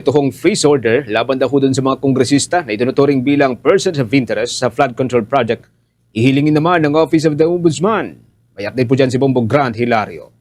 Ito hong freeze order laban daw dun sa mga kongresista na itinuturing bilang persons of interest sa flood control project. Ihilingin naman ng Office of the Ombudsman. May update po dyan si Bombo Grant Hilario.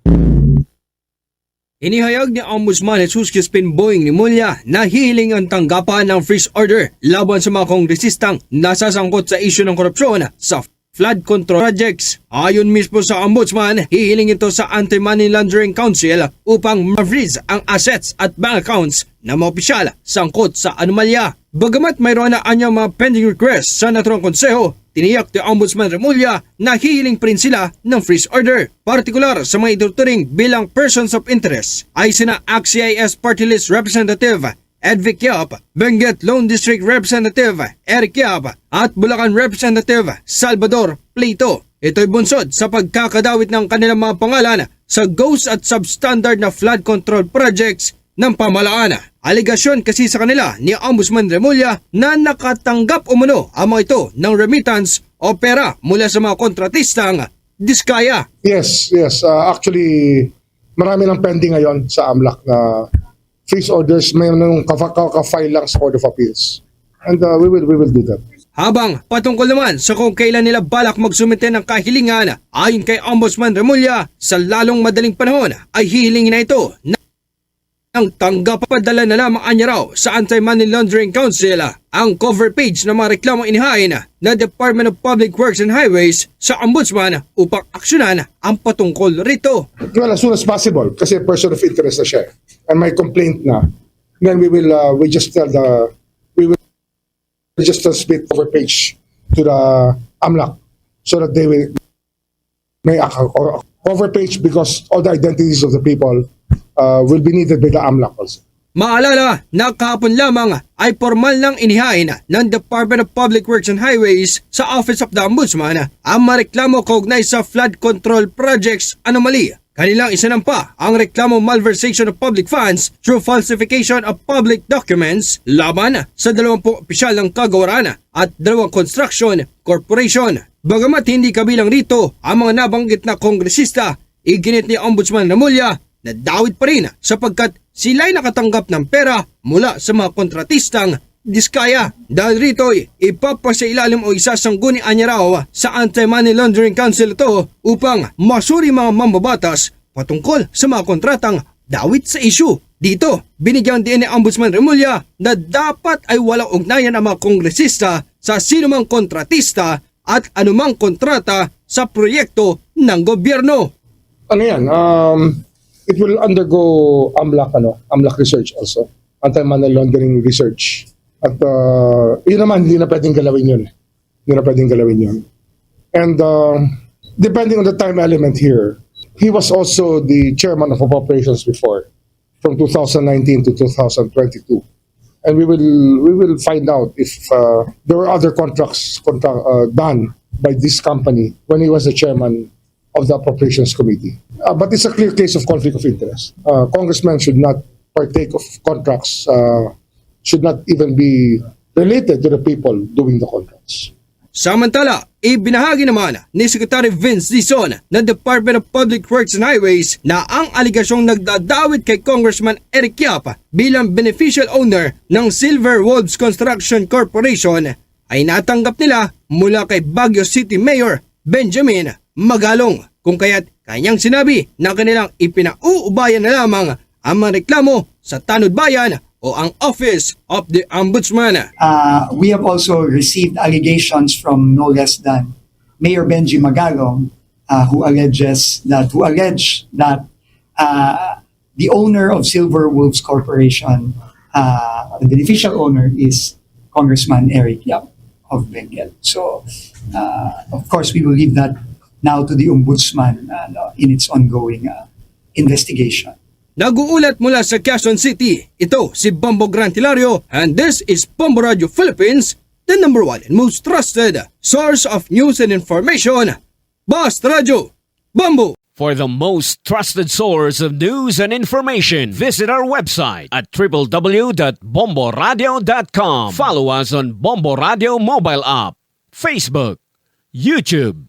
Inihayag ni Ombudsman Jesus Crispin Boying ni Mulya na hihiling ang tanggapan ng freeze order laban sa mga kongresistang nasasangkot sa isyu ng korupsyon sa flood control projects. Ayon mismo sa Ombudsman, hihiling ito sa Anti-Money Laundering Council upang ma-freeze ang assets at bank accounts ng mga opisyal sangkot sa anomalya. Bagamat mayroon na anyang mga pending requests sa naturang konseho, tiniyak ni Ombudsman Remulla na hihiling pa rin sila ng freeze order. Partikular sa mga ituturing bilang persons of interest ay sina ACT-CIS Party List Representative Edvic Yap, Benguet Lone District Representative Eric Yap at Bulacan Representative Salvador Plito. Ito'y bunsod sa pagkakadawit ng kanilang mga pangalan sa ghost at substandard na flood control projects ng pamalaan. Aligasyon kasi sa kanila ni Ombudsman Remulla na nakatanggap umano ang mga ito ng remittance o pera mula sa mga kontratistang Diskaya. Yes, yes. Uh, actually, marami lang pending ngayon sa AMLAC na freeze orders. May nang ka-file lang sa Court of Appeals. And uh, we will we will do that. Habang patungkol naman sa kung kailan nila balak magsumite ng kahilingan ayon kay Ombudsman Remulla sa lalong madaling panahon ay hihilingin na ito na ang tanggap padala na lamang anya raw sa Anti-Money Laundering Council ang cover page ng mga reklamong inihain na Department of Public Works and Highways sa Ombudsman upang aksyonan ang patungkol rito. Well, as soon as possible kasi person of interest na siya. And may complaint na. Then we will uh, we just tell the we will just transmit over page to the AMLAC so that they will may ac- or cover page because all the identities of the people uh, will be needed by the AMLAC also. Maalala na kahapon lamang ay formal nang inihain ng Department of Public Works and Highways sa Office of the Ombudsman ang mareklamo kaugnay sa flood control projects anomaly. Kanilang isinampa ang reklamo malversation of public funds through falsification of public documents laban sa 20 opisyal ng kagawaran at dalawang construction corporation. Bagamat hindi kabilang rito ang mga nabanggit na kongresista, iginit ni Ombudsman Namulya na dawit pa rin sapagkat sila'y nakatanggap ng pera mula sa mga kontratistang Diskaya. Dahil rito'y ipapasailalim o isasangguni niya raw sa Anti-Money Laundering Council ito upang masuri mga mambabatas patungkol sa mga kontratang dawit sa isyu. Dito, binigyan din ni Ombudsman Remulla na dapat ay walang ugnayan ang mga kongresista sa sinumang kontratista at anumang kontrata sa proyekto ng gobyerno. Ano yan? Um, it will undergo AMLAC, ano, AMLAC research also. Anti-money laundering research. At uh, yun naman, hindi na pwedeng galawin yun. Hindi na pwedeng galawin yun. And uh, depending on the time element here, he was also the chairman of operations before, from 2019 to 2022. And we will we will find out if uh, there were other contracts contract, uh, done by this company when he was the chairman of the appropriations committee. Uh, but it's a clear case of conflict of interest. Uh, congressmen should not partake of contracts, uh, should not even be related to the people doing the contracts. Samantala, ibinahagi naman ni Secretary Vince Dizon ng Department of Public Works and Highways na ang aligasyong nagdadawit kay Congressman Eric Yap bilang beneficial owner ng Silver Wolves Construction Corporation ay natanggap nila mula kay Baguio City Mayor Benjamin Magalong kung kaya't kanyang sinabi na kanilang ipinauubayan na lamang ang mga reklamo sa Tanod Bayan o ang Office of the Ombudsman. uh, we have also received allegations from no less than Mayor Benji Magalong, uh, who alleges that who allege that uh, the owner of Silver Wolves Corporation, uh, the beneficial owner, is Congressman Eric Yap of Benguet. So, uh, of course, we will leave that now to the ombudsman uh, in its ongoing uh, investigation. Nag-uulat mula sa Quezon City, ito si Bombo Grant Hilario and this is Bombo Radio Philippines, the number one and most trusted source of news and information. Basta Radio, Bombo! For the most trusted source of news and information, visit our website at www.bomboradio.com. Follow us on Bombo Radio mobile app, Facebook, YouTube,